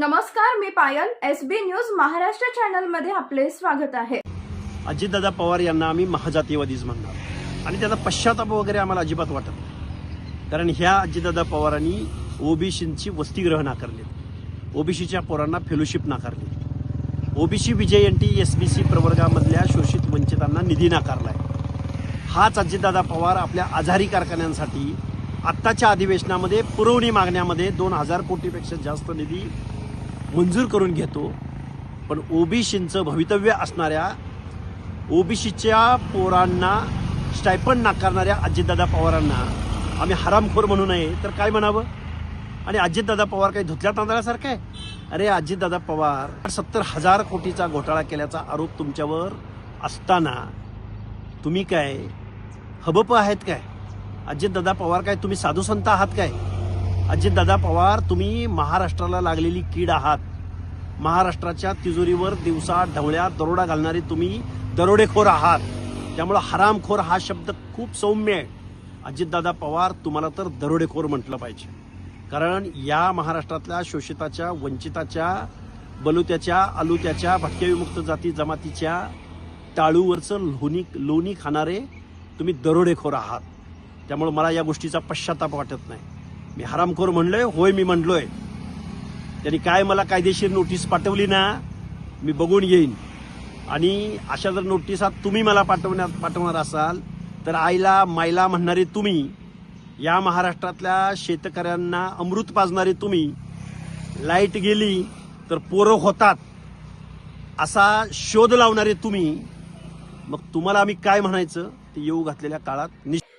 नमस्कार मी Payal S B news Maharashtra चॅनलमध्ये आपले स्वागत आहे. अजितदादा पवार यांना आम्ही महाजातीवादीच म्हणणार. आणि त्याचा पश्चाताप वगैरे आम्हाला अजिबात वाटत नाही. कारण ह्या अजितदादा पवारांनी ओबीसींची वसतिगृह नाकारली ओबीसीच्या पोरांना फेलोशिप नाकारली. OBC VJ N T S B C प्रवर्गामधल्या शोषित वंचितांना निधी नाकारला आहे हाच अजितदादा पवार आपल्या आजारी कारखान्यांसाठी आत्ताच्या अधिवेशनामध्ये पुरवणी मागण्यामध्ये दोन हजार कोटीपेक्षा जास्त निधी मंजूर करून घेतो. पण ओबीसींचं भवितव्य असणाऱ्या ओबीसीच्या पोरांना स्टायपंड नाकारणाऱ्या अजितदादा पवारांना आम्ही हरामखोर म्हणू नये. तर काय म्हणावं? आणि अजितदादा पवार काही धुतल्या तांदळासारखं आहे? अरे अजितदादा पवार सत्तर हजार कोटीचा घोटाळा केल्याचा आरोप तुमच्यावर असताना तुम्ही काय हबप आहेत काय? अजितदादा पवार काय तुम्ही साधू संत आहात काय? अजितदादा पवार तुम्ही महाराष्ट्राला लागलेली कीड आहात. महाराष्ट्राच्या तिजोरीवर दिवसा ढवळ्या दरोडा घालणारे तुम्ही दरोडेखोर आहात. त्यामुळं हरामखोर हा शब्द खूप सौम्य आहे. अजितदादा पवार तुम्हाला तर दरोडेखोर म्हटलं पाहिजे. कारण या महाराष्ट्रातल्या शोषिताच्या वंचिताच्या बलुत्याच्या आलुत्याच्या भटक्याविमुक्त जाती जमातीच्या टाळूवरचं लोणी लोणी खाणारे तुम्ही दरोडेखोर आहात. त्यामुळे मला या गोष्टीचा पश्चाताप वाटत नाही. मी हरामखोर म्हणलोय होय मी म्हणलोय. त्यांनी काय मला कायदेशीर नोटीस पाठवली ना मी बघून येईन आणि अशा जर नोटिसात तुम्ही मला पाठवण्यात पाठवणार असाल तर आईला मायला म्हणणारे तुम्ही या महाराष्ट्रातल्या शेतकऱ्यांना अमृत पाजणारे तुम्ही लाइट गेली तर पोरं होतात असा शोध लावणारे तुम्ही मग तुम्हाला आम्ही काय म्हणायचं? ते येऊ घातलेल्या काळात निश्चित